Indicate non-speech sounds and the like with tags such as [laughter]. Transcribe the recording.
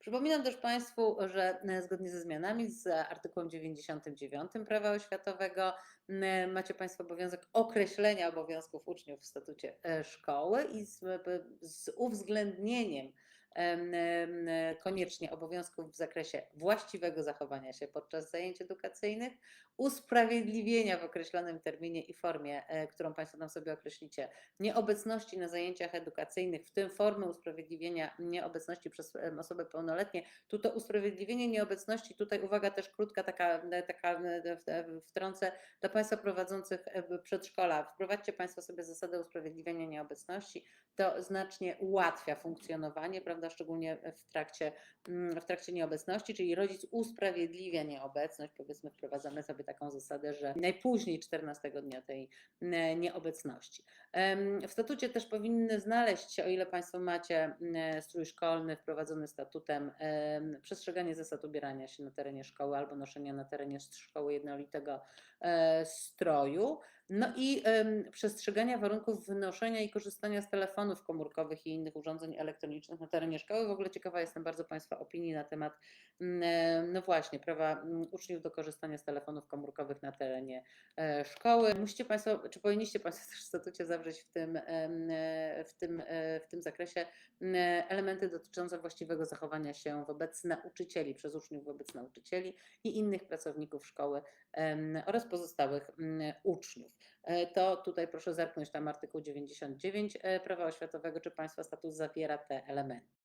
Przypominam też Państwu, że e, zgodnie ze zmianami z artykułem 99 Prawa oświatowego macie Państwo obowiązek określenia obowiązków uczniów w statucie e, szkoły i z, b- z uwzględnieniem em, em, koniecznie obowiązków w zakresie właściwego zachowania się podczas zajęć edukacyjnych, usprawiedliwienia w określonym terminie i formie, e, którą Państwo tam sobie określicie, nieobecności na zajęciach edukacyjnych, w tym formy usprawiedliwienia nieobecności przez osoby pełnoletnie. Tu to usprawiedliwienie nieobecności, tutaj uwaga też krótka taka, e, taka e, wtrącę dla Państwa prowadzących przedszkola. Wprowadźcie Państwo sobie zasadę usprawiedliwienia nieobecności. To znacznie ułatwia funkcjonowanie, prawda, szczególnie w trakcie, mm, w trakcie nieobecności, czyli rodzic usprawiedliwia nieobecność. Powiedzmy, wprowadzamy sobie taką zasadę, że najpóźniej 14 dnia tej mm, nieobecności. W statucie też powinny znaleźć się, o ile Państwo macie strój szkolny wprowadzony statutem, em, przestrzeganie zasad ubierania się na terenie szkoły albo noszenia na terenie szkoły jednolitego e, stroju. No i przestrzegania warunków wynoszenia i korzystania z telefonów komórkowych i innych urządzeń elektronicznych na terenie szkoły. W ogóle ciekawa jestem bardzo Państwa opinii na temat, mm, no właśnie, prawa mm, uczniów do korzystania z telefonów komórkowych na terenie e, szkoły. Musicie Państwo, czy powinniście Państwo [laughs] też w statucie zawrzeć w tym, e, w tym, e, w tym zakresie m, elementy dotyczące właściwego zachowania się wobec nauczycieli, przez uczniów wobec nauczycieli i innych pracowników szkoły oraz pozostałych mm, uczniów. E, To tutaj proszę zerknąć tam artykuł 99 e, Prawa Oświatowego, czy Państwa statut zawiera te elementy.